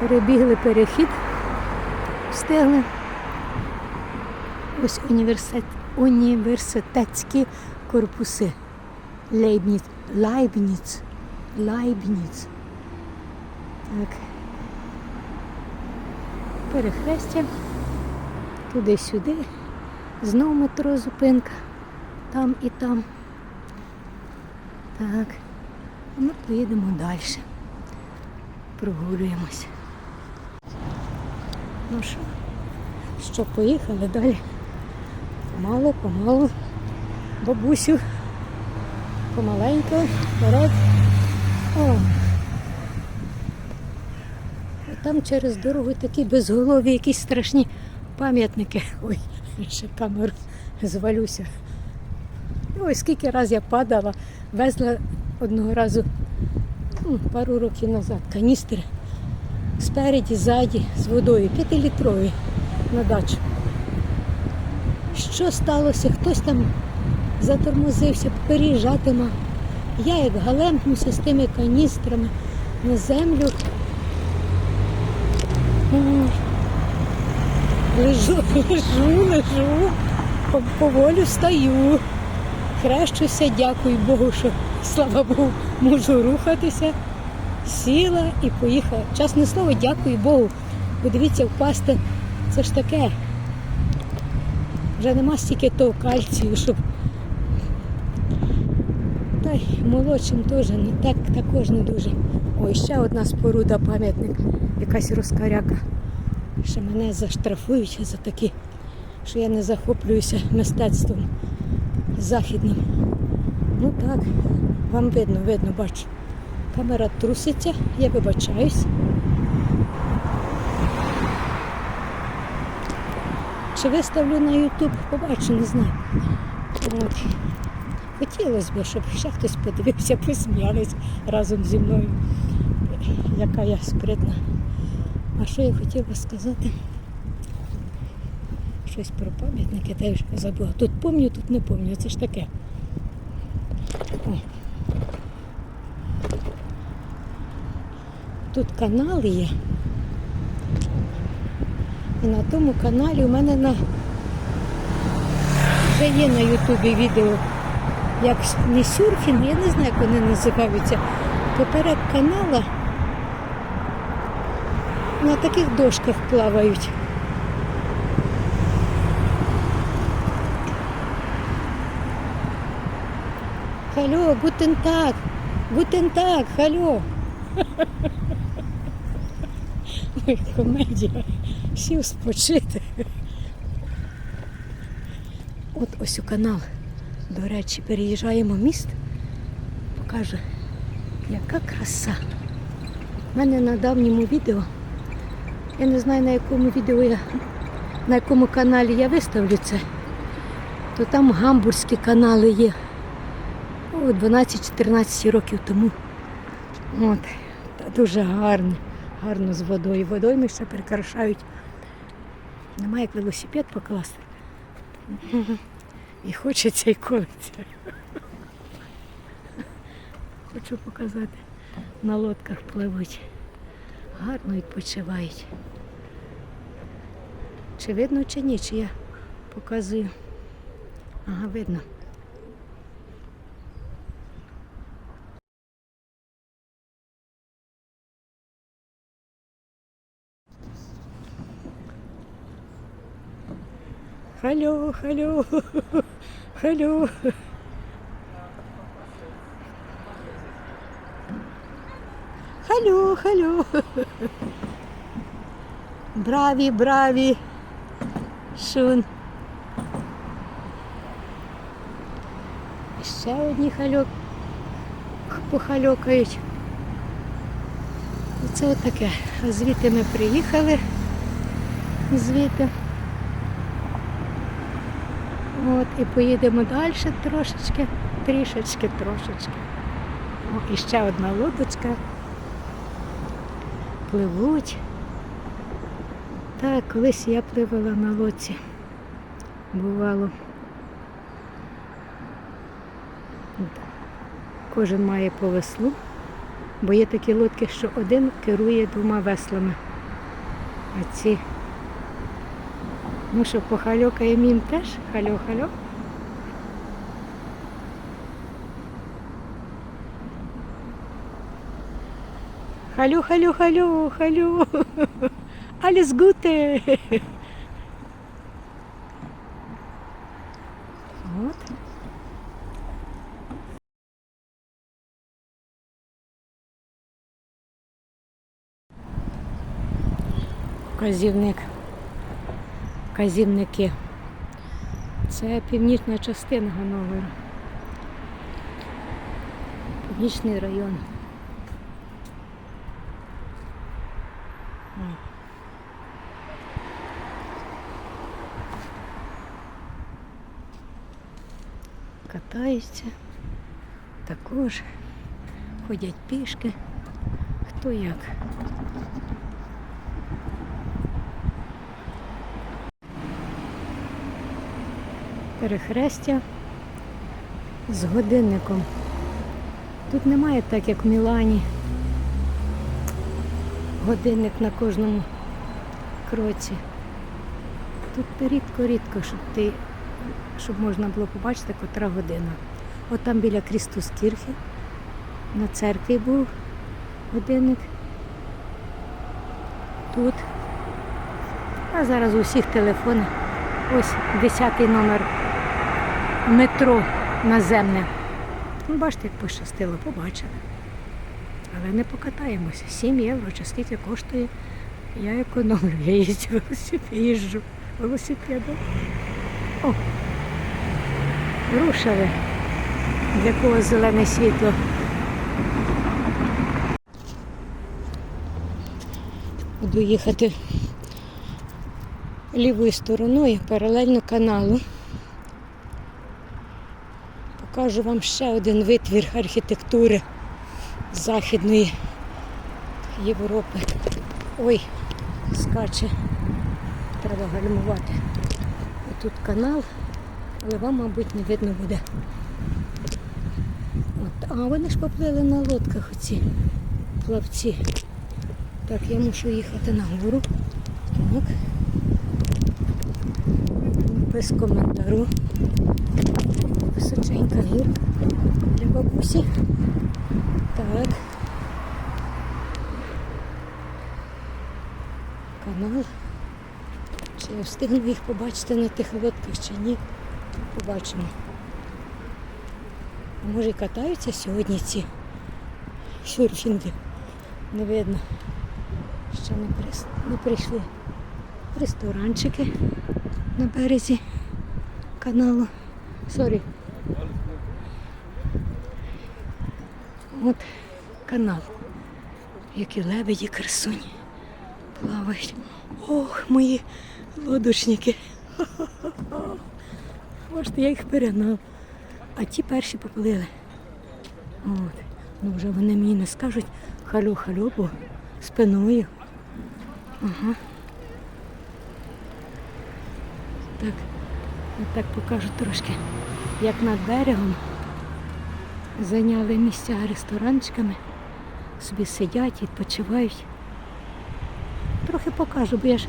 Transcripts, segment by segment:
Перебігли перехід, встигли. Ось університет, університетські корпуси. Лейбніц. Лайбніц. Лайбніц. Так. Перехрестя. Туди-сюди. Знов метро зупинка. Там і там. Так. Ми поїдемо далі. Прогулюємося. Ну що, що, поїхали далі. Помалу, помалу. Бабусю. Помаленьку, вперед. О. Там через дорогу такі безголові, якісь страшні пам'ятники. Ой, ще камеру звалюся. Ой, скільки раз я падала, везла одного разу ну, пару років назад каністри спереді, ззаді, з водою, п'ятилітрові на дачу. Що сталося? Хтось там затормозився, переїжджати мав. Я як галемпнуся з тими каністрами на землю. Лежу, лежу, лежу, по- поволі встаю. Хрещуся, дякую Богу, що слава Богу, можу рухатися. Сіла і поїхала. Чесне слово, дякую Богу. Подивіться, впасти. Це ж таке. Вже нема стільки того кальцію, щоб. Та й молодшим теж не так, також не дуже. Ой, ще одна споруда, пам'ятник, якась розкаряка. Що мене заштрафують за такі, що я не захоплююся мистецтвом західним. Ну так, вам видно, видно, бачу. Камера труситься, я вибачаюсь. Чи виставлю на YouTube, побачу, не знаю. От. Хотілося б, щоб ще хтось подивився, посміялись разом зі мною, яка я спритна. А що я хотіла сказати? Щось про пам'ятники, та я вже забула. Тут пам'ятаю, тут не пам'ятаю, це ж таке. О. Тут канал є. І на тому каналі у мене на вже є на Ютубі відео, як не сюрфінг, я не знаю, як вони називаються. Поперек канала на таких дошках плавають. Халло, гутен так, гутен так, халло. Комедія. Сів спочити. От ось у канал. До речі, переїжджаємо міст. Покажу, яка краса. У мене на давньому відео. Я не знаю на якому відео я, на якому каналі я виставлю це. То там гамбурзькі канали є. 12-14 років тому. От. Та дуже гарно, гарно з водою. Водою ми ще прикрашають. Немає як велосипед покласти. І хочеться і колиться. Хочу показати. На лодках пливуть. Гарно відпочивають. Чи видно, чи ні, чи я показую. Ага, видно. Халло, халло, халло. Халло, халло. Браві, браві. Шун. Ще одні хальок похальокають. Оце отаке. Звідти ми приїхали. Звідти. От, і поїдемо далі трошечки, трішечки, трошечки. О, і ще одна лодочка. Пливуть. Так, колись я пливала на лодці. Бувало. Кожен має по веслу, бо є такі лодки, що один керує двома веслами. А ці. Ну що, похальокаємо їм теж? Хальо-хальо. Халю, халю, халю, халю. Alles Gute. От. Вказівник. Вказівники. Це північна частина Ганновера. Північний район. Катаються. Також ходять пішки. Хто як. Перехрестя з годинником. Тут немає так, як в Мілані. Годинник на кожному кроці. Тут рідко-рідко, щоб ти, щоб можна було побачити, котра година. От там біля Крістус Кірхи на церкві був годинник. Тут. А зараз у всіх телефонах. Ось 10 номер метро наземне. Ну, бачите, як пощастило, побачили. Але не покатаємося. 7 євро чи скільки коштує. Я економлю, я їздю велосипед, їжджу велосипедом. О! Рушили. Для кого зелене світло. Буду їхати лівою стороною паралельно каналу. Покажу вам ще один витвір архітектури Західної Європи. Ой, скаче. Треба гальмувати. Тут канал, але вам, мабуть, не видно буде. От. А вони ж поплили на лодках оці плавці. Так, я мушу їхати на гору. Так. Без коментару. Височенька гірка для бабусі. Так. Канал. Чи я встигну їх побачити на тих лодках чи ні? Побачимо. Може і катаються сьогодні ці серфінги? Не видно. Ще не, прис... не прийшли ресторанчики на березі каналу. Сорі. От канал. Які лебеді красуні плавають. Ох, мої лодочники. Хо-хо-хо. Бачите, я їх перегнав. А ті перші поплили. От. Ну вже вони мені не скажуть халю-халю, бо спиною. Ага. Так, отак покажу трошки, як над берегом зайняли місця ресторанчиками, собі сидять, відпочивають. Трохи покажу, бо я ж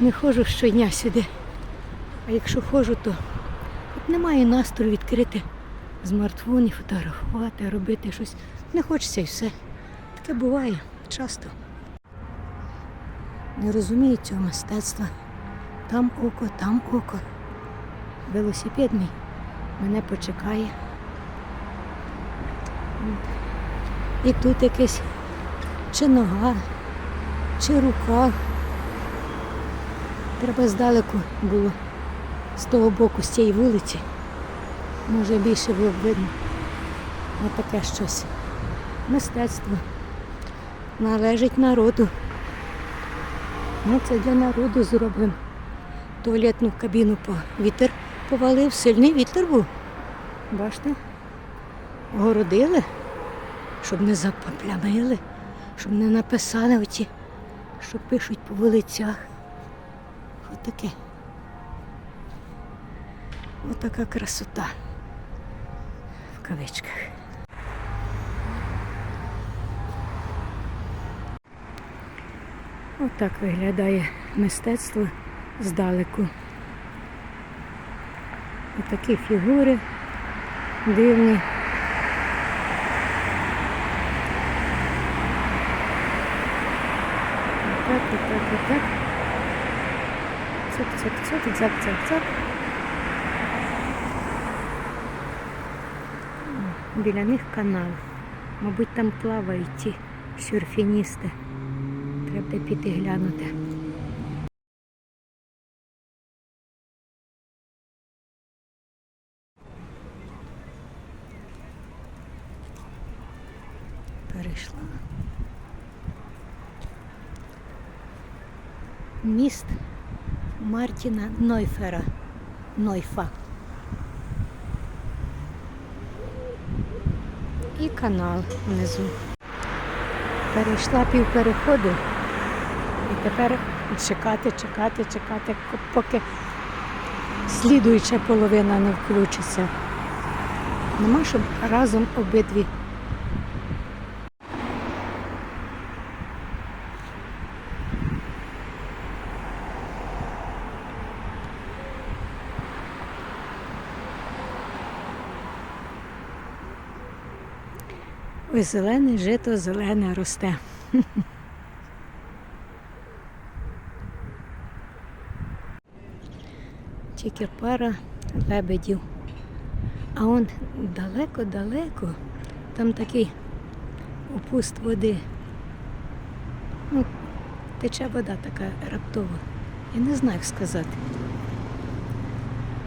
не ходжу щодня сюди. А якщо ходжу, то от немає настрою відкрити смартфон і фотографувати, робити щось. Не хочеться і все. Таке буває часто. Не розумію цього мистецтва. Там око, там око. Велосипед мій мене почекає. І тут якесь чи нога, чи рука. Треба здалеку було з того боку, з цієї вулиці. Може більше було б видно. Ось таке щось. Мистецтво. Належить народу. Ну, це для народу зроблено. Туалетну кабіну по вітер повалив, сильний вітер був. Бачите? Огородили, щоб не запоплямили, щоб не написали оті, що пишуть по вулицях. Отаке. Отака красота. В кавичках. Отак виглядає мистецтво здалеку. Отакі фігури дивні. Отак, отак, отак. Цок, цок, цок, цак, цак, цак. Біля них канал. Мабуть, там плавають ті сюрфіністи. Треба піти глянути. Перейшла. Міст Мартіна Нойфера. Нойфа. І канал внизу. Перейшла пів переходу. І тепер чекати, чекати, чекати, поки слідуюча половина не включиться. Нема, щоб разом обидві. Ой, зелене жито, зелене росте. Тільки пара лебедів. А он далеко-далеко, там такий опуст води. Ну, тече вода така раптова. Я не знаю, як сказати.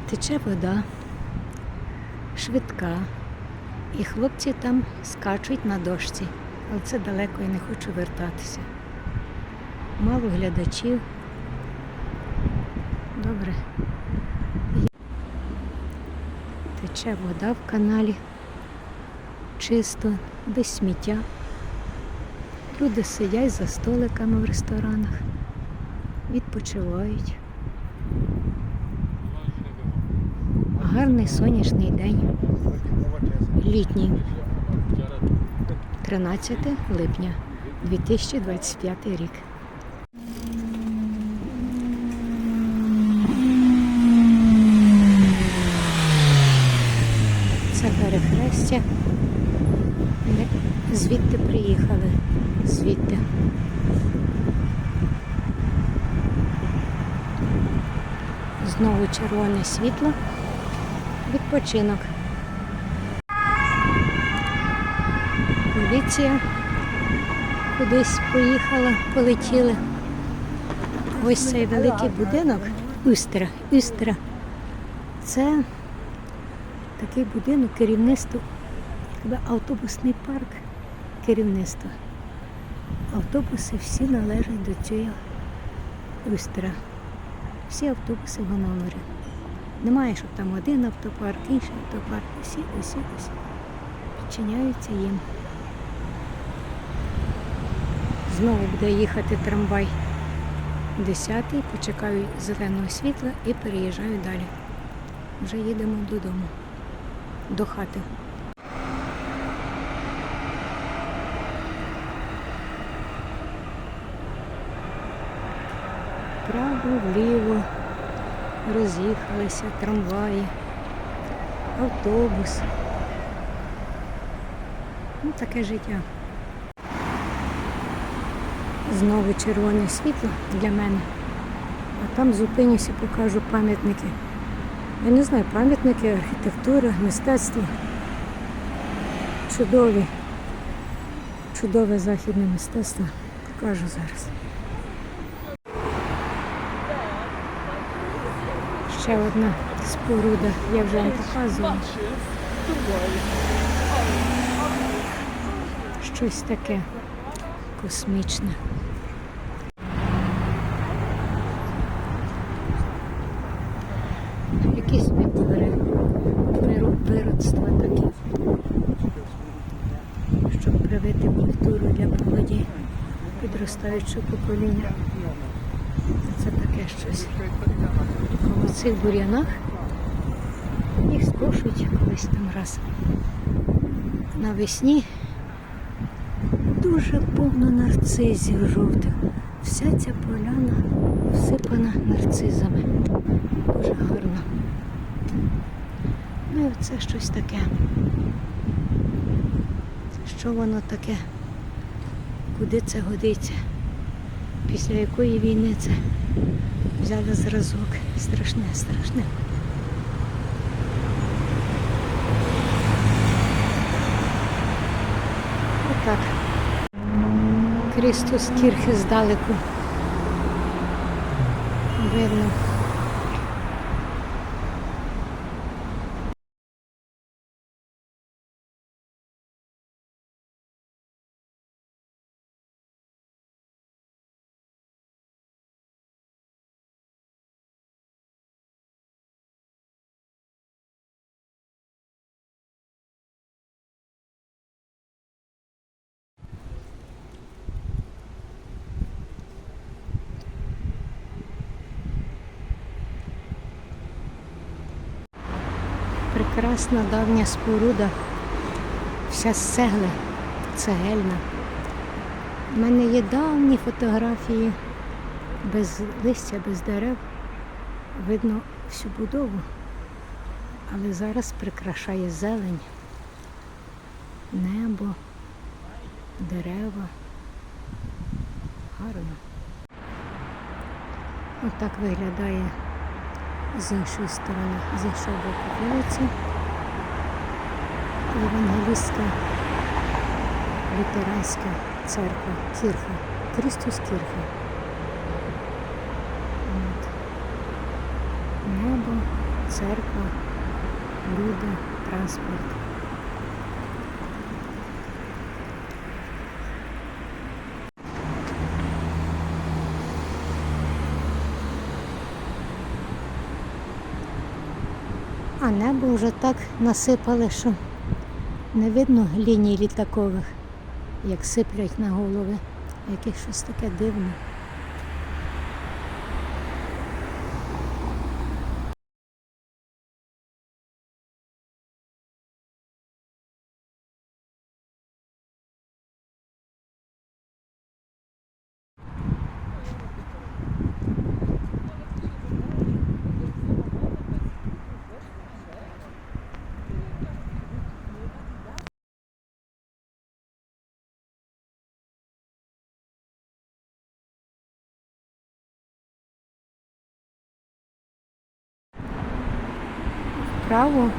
Тече вода, швидка. І хлопці там скачуть на дошці, але це далеко і не хочу вертатися. Мало глядачів. Добре. Тече вода в каналі. Чисто, без сміття. Люди сидять за столиками в ресторанах, відпочивають. Гарний сонячний день. Літній. 13 липня 2025 рік. Це перехрестя. Ми звідти приїхали. Звідти. Знову червоне світло. Відпочинок. Поліція кудись поїхала, полетіли. Ось цей великий будинок Устра. Устра. Це такий будинок керівництва, якби автобусний парк керівництва. Автобуси всі належать до цього Устра. Всі автобуси в Гономері. Немає, щоб там один автопарк, інший автопарк. Усі, усі, усі підчиняються їм. Знову буде їхати трамвай 10 почекаю зеленого світла і переїжджаю далі. Вже їдемо додому, до хати. Вправо, вліво роз'їхалися трамваї, автобус. Ну, таке життя. Знову червоне світло для мене. А там зупинюся, покажу пам'ятники. Я не знаю, пам'ятники, архітектура, мистецтво. Чудові. Чудове західне мистецтво. Покажу зараз. Ще одна споруда, я вже вам показувала. Щось таке космічне. Якісь витвори виру- виробства такі, щоб привити культуру для молоді підростаючого покоління. Це таке щось. Коло цих бур'янах їх скошують колись там раз. Навесні дуже повно нарцизів жовтих. Вся ця поляна всипана нарцизами. Дуже гарно. Ну і це щось таке. Що воно таке? Куди це годиться? Після якої війни це взяли зразок. Страшне, страшне. Отак. Крістус Кірхи здалеку. Видно. Прекрасна давня споруда, вся з цегли, цегельна. У мене є давні фотографії без листя, без дерев. Видно всю будову. Але зараз прикрашає зелень, небо, дерева. Гарно. Отак виглядає з іншої сторони, з іншого боку вулиці. Євангелістська лютеранська церква, кірха, Крістус кірха. Небо, церква, люди, транспорт. А небо вже так насипали, що не видно ліній літакових, як сиплять на голови. Яке щось таке дивне. Вправо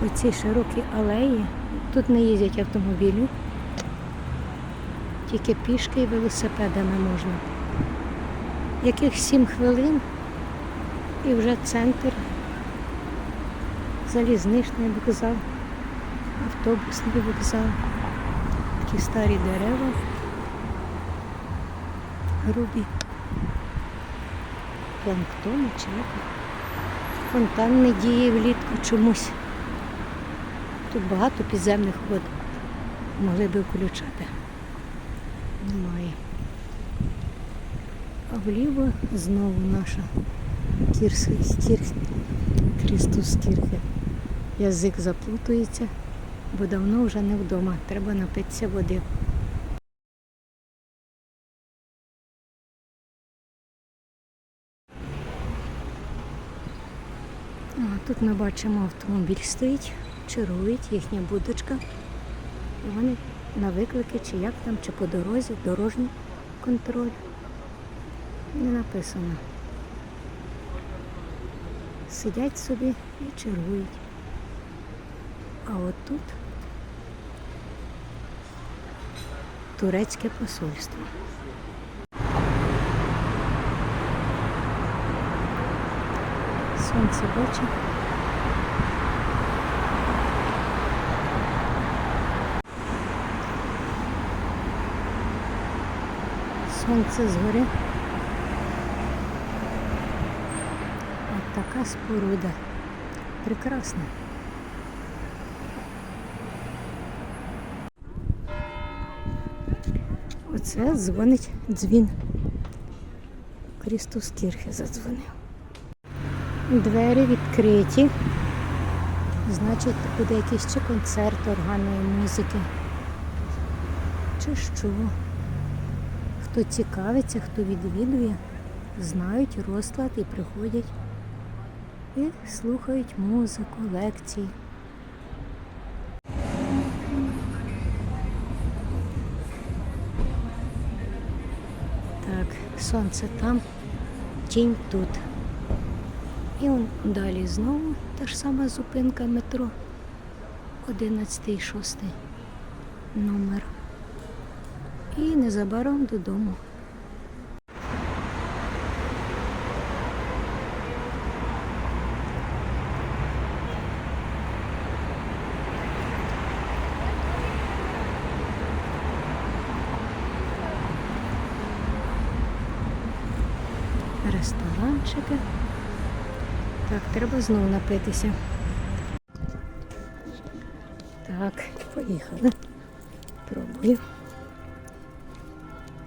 по цій широкій алеї. Тут не їздять автомобілі, тільки пішки і велосипедами можна. Яких сім хвилин і вже центр, залізничний вокзал, автобусний вокзал, такі старі дерева, грубі, планктони чи як. Фонтан не діє влітку чомусь. Тут багато підземних вод. Могли би включати. Немає. А вліво знову наша кірс, кір, Крістус Кірхе. Язик заплутується, бо давно вже не вдома. Треба напитися води. А, Тут ми бачимо автомобіль стоїть, чарують, їхня будочка. І вони на виклики, чи як там, чи по дорозі, дорожній контроль. Не написано. Сидять собі і чарують. А от тут турецьке посольство. Сонце бачить. Сонце згори. От така споруда. Прекрасна. Оце дзвонить дзвін. Крістус Кірхе задзвонив. Двері відкриті. Значить, буде якийсь чи концерт органної музики. Чи що? Хто цікавиться, хто відвідує, знають розклад і приходять і слухають музику, лекції. Так, сонце там, тінь тут. І он далі знову та ж сама зупинка метро. 11 6 номер. І незабаром додому. Ресторанчики. Так, треба знову напитися. Так, поїхали. Пробую.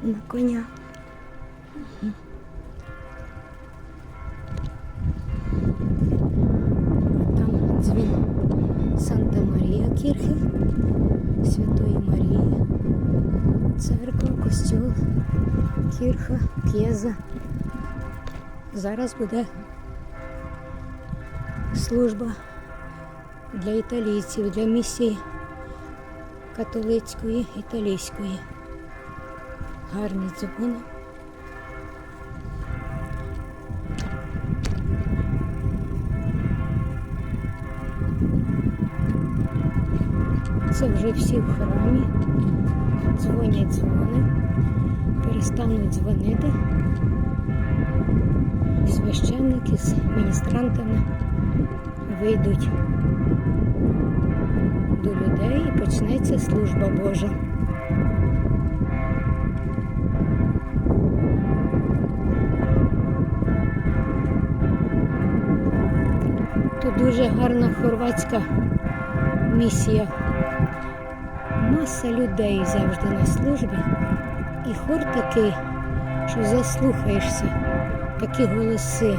На коня. Там дзвін Санта Марія Кірхи, Святої Марії, церква, костюл, кірха, к'єза. Зараз буде служба для італійців, для місії католицької, італійської. Гарні дзвони. Це вже всі в храмі. Дзвонять дзвони, перестануть дзвонити. Священники з міністрантами вийдуть до людей і почнеться служба Божа. Хорватська місія. Маса людей завжди на службі. І хор такий, що заслухаєшся, такі голоси.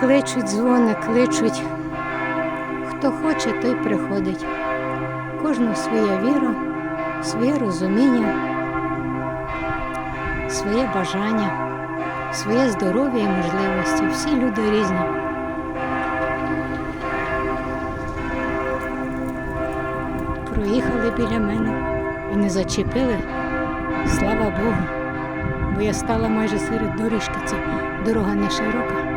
Кличуть дзвони, кличуть. Хто хоче, той приходить. Кожна своя віра, своє розуміння, своє бажання, своє здоров'я і можливості. Всі люди різні. Проїхали біля мене і не зачепили. Слава Богу. Бо я стала майже серед доріжки. Це дорога не широка.